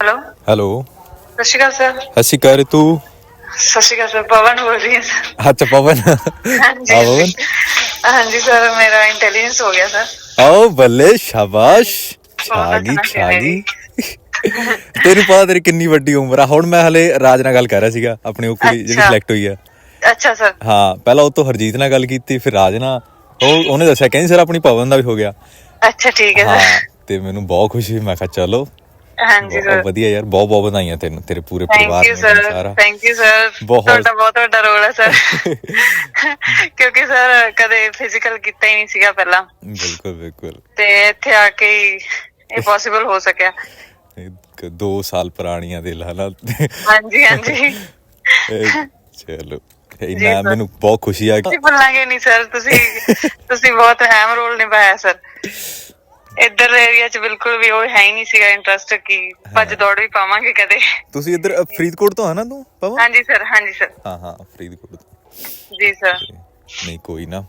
Hello. Hello. ਸਤਿ ਸ਼੍ਰੀ ਅਕਾਲ sir. ਸਤਿ ਸ਼੍ਰੀ ਅਕਾਲ ਤੂੰ ਸਤਿ ਸ਼੍ਰੀ ਅਕਾਲ ਸਰ ਪਵਨ ਬੋਲ ਰਹੀ ਹਾਂ ਸਰ। ਅੱਛਾ ਪਵਨ। ਹਾਂਜੀ। ਆ ਪਵਨ। ਹਾਂਜੀ ਸਰ ਮੇਰਾ ਇੰਟੈਲੀਜੈਂਸ ਹੋ ਗਿਆ ਸਰ। ਆਓ ਬੱਲੇ ਸ਼ਾਬਾਸ਼। ਬਹੁਤ ਛਾ ਗਈ ਹੱਸਣਾ ਛਾ ਸੀ ਗਈ ਤੈਨੂੰ ਪਤਾ ਤੇਰੀ ਕਿੰਨੀ ਵੱਡੀ ਉਮਰ ਆ। ਹੁਣ ਮੈਂ ਹਲੇ ਰਾਜ ਨਾਲ ਗੱਲ ਕਰ ਰਿਹਾ ਸੀਗਾ ਆਪਣੀ ਉਹ ਕੁੜੀ ਜਿਹੜੀ। ਸਿਲੈਕਟ ਹੋਈ ਆ। ਅੱਛਾ ਸਰ। ਹਾਂ ਪਹਿਲਾਂ ਉਹ ਤੋਂ ਹਰਜੀਤ ਨਾਲ ਗੱਲ ਕੀਤੀ ਫਿਰ ਰਾਜ ਨਾਲ। ਉਹ ਉਹਨੇ ਦੱਸਿਆ ਕਹਿੰਦੀ ਸਰ ਆਪਣੀ ਪਵਨ ਦਾ ਵੀ ਹੋ ਗਿਆ। ਅੱਛਾ ਠੀਕ ਹੈ ਹਾਂ ਸਰ ਤੇ ਮੈਨੂੰ ਬਹੁਤ ਖੁਸ਼ੀ ਮੈਂ ਕਿਹਾ ਚਲੋ। ਹਾਂਜੀ ਸਰ ਵਧੀਆ ਯਾਰ ਬਹੁਤ ਬਹੁਤ ਵਧਾਈਆਂ ਤੈਨੂੰ ਤੇਰੇ ਪੂਰੇ ਪਰਿਵਾਰ ਨੂੰ ਸਰ। ਸਾਰਾ ਥੈਂਕ ਯੂ ਸਰ ਤੁਹਾਡਾ ਬਹੁਤ ਵੱਡਾ ਰੋਲ ਹੈ ਸਰ ਕਿਉਂਕਿ ਸਰ ਕਦੇ ਫਿਜ਼ੀਕਲ ਕੀਤਾ ਹੀ ਨਹੀਂ ਸੀਗਾ ਪਹਿਲਾਂ। ਬਿਲਕੁਲ ਬਿਲਕੁਲ। ਤੇ ਇੱਥੇ ਆ ਕੇ ਹੀ ਇਹ ਪੋਸੀਬਲ ਹੋ ਸਕਿਆ। ਇੱਕ ਦੋ ਸਾਲ ਪੁਰਾਣੀਆਂ ਦੇ ਲਾਲਾ ਹਾਂਜੀ ਹਾਂਜੀ। ਚਲੋ ਇੰਨਾ। ਮੈਨੂੰ ਬਹੁਤ ਖੁਸ਼ੀ ਆ। ਤੁਸੀਂ ਭੁੱਲਾਂਗੇ ਨਹੀਂ ਸਰ ਤੁਸੀਂ ਤੁਸੀਂ ਬਹੁਤ ਅਹਿਮ ਰੋਲ ਨਿਭਾਇਆ ਸਰ ਇੱਧਰ ਏਰੀਆ 'ਚ ਬਿਲਕੁਲ ਵੀ ਉਹ ਹੈ ਹੀ ਨਹੀਂ ਸੀਗਾ ਇੰਟਰਸਟ ਕਿ ਭੱਜ ਦੌੜ ਵੀ ਪਾਵਾਂਗੇ ਕਦੇ। ਤੁਸੀਂ ਇੱਧਰ ਅ, ਫਰੀਦਕੋਟ ਤੋਂ ਆ ਨਾ ਤੂੰ ਪਵਨ? ਹਾਂਜੀ ਸਰ ਹਾਂਜੀ ਸਰ ਹਾਂ ਹਾਂ ਫਰੀਦਕੋਟ ਤੋਂ। ਜੀ ਸਰ ਨਹੀਂ ਕੋਈ ਨਾ।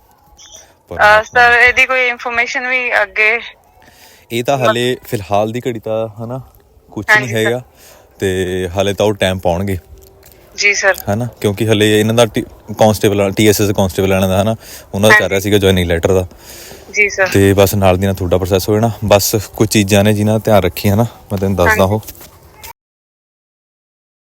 ਸਰ ਇਹਦੀ ਕੋਈ ਇਨਫੋਰਮੇਸ਼ਨ ਵੀ ਅੱਗੇ? ਇਹ ਤਾਂ ਹਲੇ ਫਿਲਹਾਲ ਦੀ ਘੜੀ ਤਾਂ ਹਨਾ ਕੁਝ ਨਹੀਂ ਹਾਂਜੀ, sir। ਹੈਗਾ। ਤੇ ਹਲੇ ਤਾਂ ਉਹ ਟਾਈਮ ਪਾਉਣਗੇ। ਜੀ ਸਰ ਹਨਾ ਕਿਉਂਕਿ ਹਲੇ ਇਹਨਾਂ ਦਾ ਕਨਸਟੇਬਲ ਟੀਐਸਐਸ ਕਨਸਟੇਬਲ ਵਾਲਿਆਂ ਦਾ ਹਨਾ ਉਹਨਾਂ ਦਾ ਚੱਲ ਰਿਹਾ ਸੀਗਾ ਜੁਆਇਨਿੰਗ ਲੈਟਰ ਦਾ। ਜੀ ਸਰ ਤੇ ਬਸ ਨਾਲ ਦੀ ਨਾਲ ਤੁਹਾਡਾ ਪ੍ਰੋਸੈਸ ਹੋ ਜਾਣਾ। ਬਸ ਕੁਝ ਚੀਜ਼ਾਂ ਨੇ ਜਿਨ੍ਹਾਂ ਧਿਆਨ ਰੱਖੀ ਹਨਾ? ਮੈਂ ਤੈਨੂੰ ਦੱਸਦਾ ਉਹ।